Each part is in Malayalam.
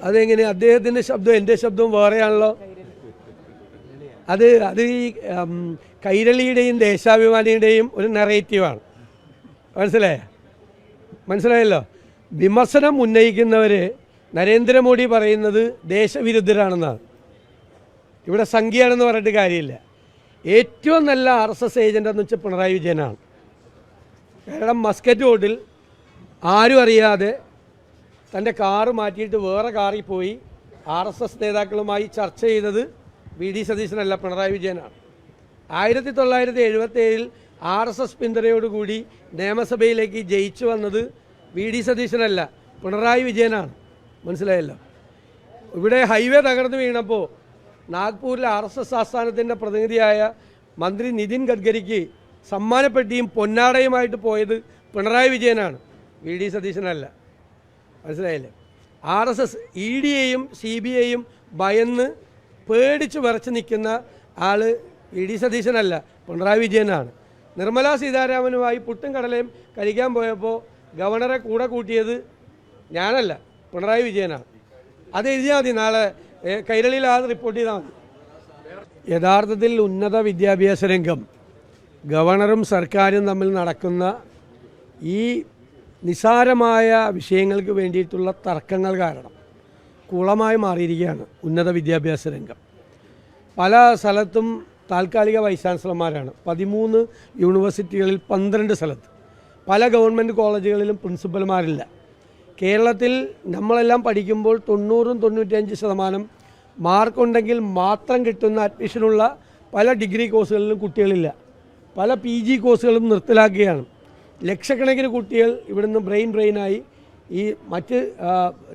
അതെങ്ങനെ? അദ്ദേഹത്തിന്റെ ശബ്ദവും എന്റെ ശബ്ദവും വേറെയാണല്ലോ. അത് അത് ഈ കൈരളിയുടെയും ദേശാഭിമാനിയുടെയും ഒരു നെറേറ്റീവാണ് മനസ്സിലായ? മനസ്സിലായല്ലോ? വിമർശനം ഉന്നയിക്കുന്നവർ നരേന്ദ്രമോദി പറയുന്നത് ദേശവിരുദ്ധരാണെന്നാണ്. ഇവിടെ സംഖ്യയാണെന്ന് പറഞ്ഞിട്ട് കാര്യമില്ല. ഏറ്റവും നല്ല ആർ എസ് എസ് ഏജന്റ് എന്ന് വെച്ചാൽ പിണറായി വിജയനാണ്. കാരണം മസ്കറ്റ് റോഡിൽ ആരും അറിയാതെ തന്റെ കാറ് മാറ്റിയിട്ട് വേറെ കാറിൽ പോയി ആർ എസ് എസ് നേതാക്കളുമായി ചർച്ച ചെയ്തത് വി ഡി സതീശനല്ല പിണറായി വിജയനാണ്. ആയിരത്തി തൊള്ളായിരത്തി എഴുപത്തി ഏഴിൽ ആർ എസ് എസ് പിന്തുണയോടുകൂടി നിയമസഭയിലേക്ക് ജയിച്ചു വന്നത് വി ഡി സതീശനല്ല പിണറായി വിജയനാണ്. മനസ്സിലായല്ലോ? ഇവിടെ ഹൈവേ തകർന്നു വീണപ്പോൾ നാഗ്പൂരിലെ ആർ എസ് എസ് ആസ്ഥാനത്തിന്റെ പ്രതിനിധിയായ മന്ത്രി നിതിൻ ഗഡ്കരിക്ക് സമ്മാനപ്പെട്ടിയും പൊന്നാടയുമായിട്ട് പോയത് പിണറായി വിജയനാണ് വി ഡി സതീശനല്ല. മനസ്സിലായില്ലേ? ആർ എസ് എസ് ഇ ഡിയെയും സി ബി ഐയും ഭയന്ന് പേടിച്ച് വിറച്ച് നിൽക്കുന്ന ആൾ ഇ ഡി സതീശനല്ല പിണറായി വിജയനാണ്. നിർമ്മല സീതാരാമനുമായി പുട്ടും കടലയും കഴിക്കാൻ പോയപ്പോൾ ഗവർണറെ കൂടെ കൂട്ടിയത് ഞാനല്ല പിണറായി വിജയനാണ്. അത് എഴുതിയാൽ മതി നാളെ കൈരളിയിൽ ആ റിപ്പോർട്ട് ചെയ്താൽ മതി. യഥാർത്ഥത്തിൽ ഉന്നത വിദ്യാഭ്യാസ രംഗം ഗവർണറും സർക്കാരും തമ്മിൽ നടക്കുന്ന ഈ നിസാരമായ വിഷയങ്ങൾക്ക് വേണ്ടിയിട്ടുള്ള തർക്കങ്ങൾ കാരണം കുളമായി മാറിയിരിക്കുകയാണ് ഉന്നത വിദ്യാഭ്യാസ രംഗം. പല സ്ഥലത്തും താൽക്കാലിക വൈസ് ചാൻസലർമാരാണ് പതിമൂന്ന് യൂണിവേഴ്സിറ്റികളിൽ പന്ത്രണ്ട് സ്ഥലത്ത്. പല ഗവൺമെന്റ് കോളേജുകളിലും പ്രിൻസിപ്പൽമാരില്ല. കേരളത്തിൽ നമ്മളെല്ലാം പഠിക്കുമ്പോൾ തൊണ്ണൂറും തൊണ്ണൂറ്റഞ്ച് ശതമാനം മാർക്കുണ്ടെങ്കിൽ മാത്രം കിട്ടുന്ന അഡ്മിഷനുള്ള പല ഡിഗ്രി കോഴ്സുകളിലും കുട്ടികളില്ല. പല പി ജി കോഴ്സുകളും നിർത്തലാക്കുകയാണ്. ലക്ഷക്കണക്കിന് കുട്ടികൾ ഇവിടുന്ന് ബ്രെയിൻ ബ്രെയിനായി ഈ മറ്റ്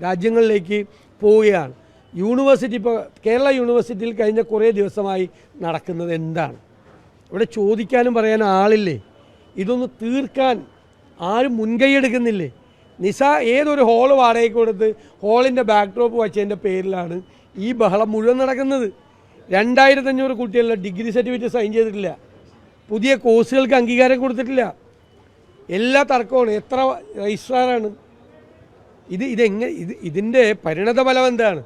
രാജ്യങ്ങളിലേക്ക് പോവുകയാണ്. യൂണിവേഴ്സിറ്റി ഇപ്പോൾ കേരള യൂണിവേഴ്സിറ്റിയിൽ കഴിഞ്ഞ കുറേ ദിവസമായി നടക്കുന്നത് എന്താണ്? ഇവിടെ ചോദിക്കാനും പറയാൻ ആളില്ലേ? ഇതൊന്ന് തീർക്കാൻ ആരും മുൻകൈ എടുക്കുന്നില്ലേ? നിസ ഏതൊരു ഹോൾ വാടകയ്ക്ക് കൊടുത്ത് ഹോളിന്റെ ബാക്ക്ഡ്രോപ്പ് വച്ചതിന്റെ പേരിലാണ് ഈ ബഹളം മുഴുവൻ നടക്കുന്നത്. രണ്ടായിരത്തഞ്ഞൂറ് കുട്ടികളുടെ ഡിഗ്രി സർട്ടിഫിക്കറ്റ് സൈൻ ചെയ്തിട്ടില്ല. പുതിയ കോഴ്സുകൾക്ക് അംഗീകാരം കൊടുത്തിട്ടില്ല. എല്ലാ തർക്കമാണ് എത്ര രജിസ്ട്രാറാണ് ഇത് ഇതെങ്ങനെ ഇത് ഇതിന്റെ പരിണത ഫലം എന്താണ്?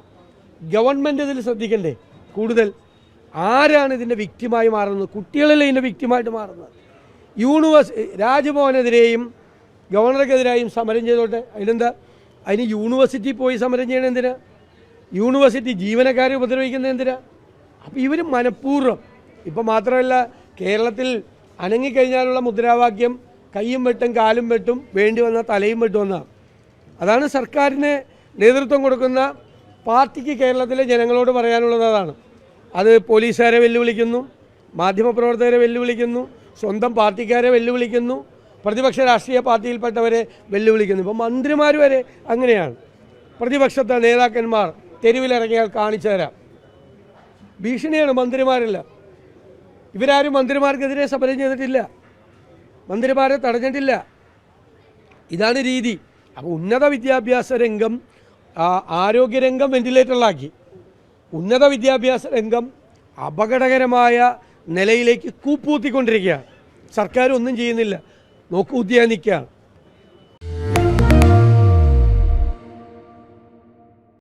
ഗവൺമെന്റ് ഇതിൽ ശ്രദ്ധിക്കണ്ടേ? കൂടുതൽ ആരാണ് ഇതിന്റെ വിക്റ്റിമായി മാറുന്നത്? കുട്ടികളല്ലേ ഇതിന്റെ വിക്റ്റിമായിട്ട് മാറുന്നത്? യൂണിവേഴ്സ് രാജ്ഭവനെതിരെയും ഗവർണർക്കെതിരായും സമരം ചെയ്തോട്ടെ. അതിനെന്താ? അതിന് യൂണിവേഴ്സിറ്റി പോയി സമരം ചെയ്യണ എന്തിനാ? യൂണിവേഴ്സിറ്റി ജീവനക്കാരെ ഉപദ്രവിക്കുന്നത് എന്തിനാ? അപ്പോൾ ഇവർ മനഃപൂർവം ഇപ്പം മാത്രമല്ല കേരളത്തിൽ അനങ്ങിക്കഴിഞ്ഞാലുള്ള മുദ്രാവാക്യം കൈയും വെട്ടും കാലും വെട്ടും വേണ്ടി വന്ന തലയും വെട്ടുമെന്നാണ് അതാണ് സർക്കാരിന് നേതൃത്വം കൊടുക്കുന്ന പാർട്ടിക്ക് കേരളത്തിലെ ജനങ്ങളോട് പറയാനുള്ളത് അതാണ്. അത് പോലീസുകാരെ വെല്ലുവിളിക്കുന്നു മാധ്യമപ്രവർത്തകരെ വെല്ലുവിളിക്കുന്നു സ്വന്തം പാർട്ടിക്കാരെ വെല്ലുവിളിക്കുന്നു പ്രതിപക്ഷ രാഷ്ട്രീയ പാർട്ടിയിൽപ്പെട്ടവരെ വെല്ലുവിളിക്കുന്നു. ഇപ്പം മന്ത്രിമാർ വരെ അങ്ങനെയാണ്. പ്രതിപക്ഷത്തെ നേതാക്കന്മാർ തെരുവിലിറങ്ങിയാൽ കാണിച്ചു തരാം. ഭീഷണിയാണ് മന്ത്രിമാരില്ല. ഇവരാരും മന്ത്രിമാർക്കെതിരെ സമരം ചെയ്തിട്ടില്ല. മന്ത്രിമാരെ തടഞ്ഞിട്ടില്ല. ഇതാണ് രീതി. അപ്പോൾ ഉന്നത വിദ്യാഭ്യാസ രംഗം ആരോഗ്യരംഗം വെന്റിലേറ്ററിലാക്കി. ഉന്നത വിദ്യാഭ്യാസ രംഗം അപകടകരമായ നിലയിലേക്ക് കൂപ്പൂത്തിക്കൊണ്ടിരിക്കുകയാണ് സർക്കാർ ഒന്നും ചെയ്യുന്നില്ല. നോക്കുകുത്തിയാൻ നിൽക്കുകയാണ്